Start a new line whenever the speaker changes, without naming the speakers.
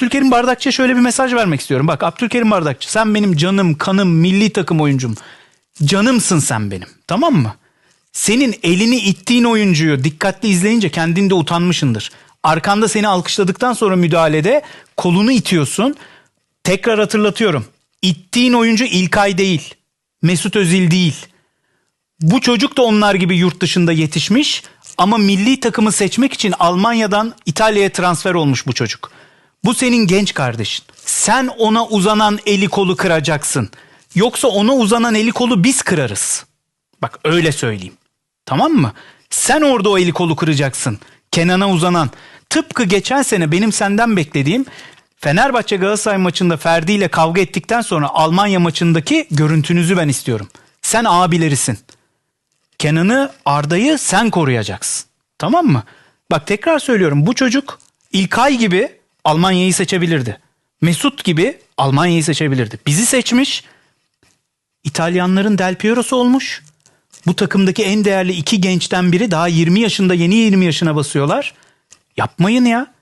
Abdülkerim Bardakçı'ya şöyle bir mesaj vermek istiyorum. Bak Abdülkerim Bardakçı sen benim canım, kanım, milli takım oyuncum. Canımsın sen benim. Tamam mı? Senin elini ittiğin oyuncuyu dikkatli izleyince kendinde utanmışındır. Arkanda seni alkışladıktan sonra müdahalede kolunu itiyorsun. Tekrar hatırlatıyorum. İttiğin oyuncu İlkay değil. Mesut Özil değil. Bu çocuk da onlar gibi yurt dışında yetişmiş ama milli takımı seçmek için Almanya'dan İtalya'ya transfer olmuş bu çocuk. Bu senin genç kardeşin. Sen ona uzanan eli kolu kıracaksın. Yoksa ona uzanan eli kolu biz kırarız. Bak öyle söyleyeyim. Tamam mı? Sen orada o eli kolu kıracaksın. Kenan'a uzanan. Tıpkı geçen sene benim senden beklediğim Fenerbahçe Galatasaray maçında Ferdi ile kavga ettikten sonra Almanya maçındaki görüntünüzü ben istiyorum. Sen abilerisin. Kenan'ı Arda'yı sen koruyacaksın. Tamam mı? Bak tekrar söylüyorum bu çocuk İlkay gibi Almanya'yı seçebilirdi. Mesut gibi Almanya'yı seçebilirdi. Bizi seçmiş. İtalyanların Del Piero'su olmuş. Bu takımdaki en değerli iki gençten biri daha 20 yaşında yeni 20 yaşına basıyorlar. Yapmayın ya.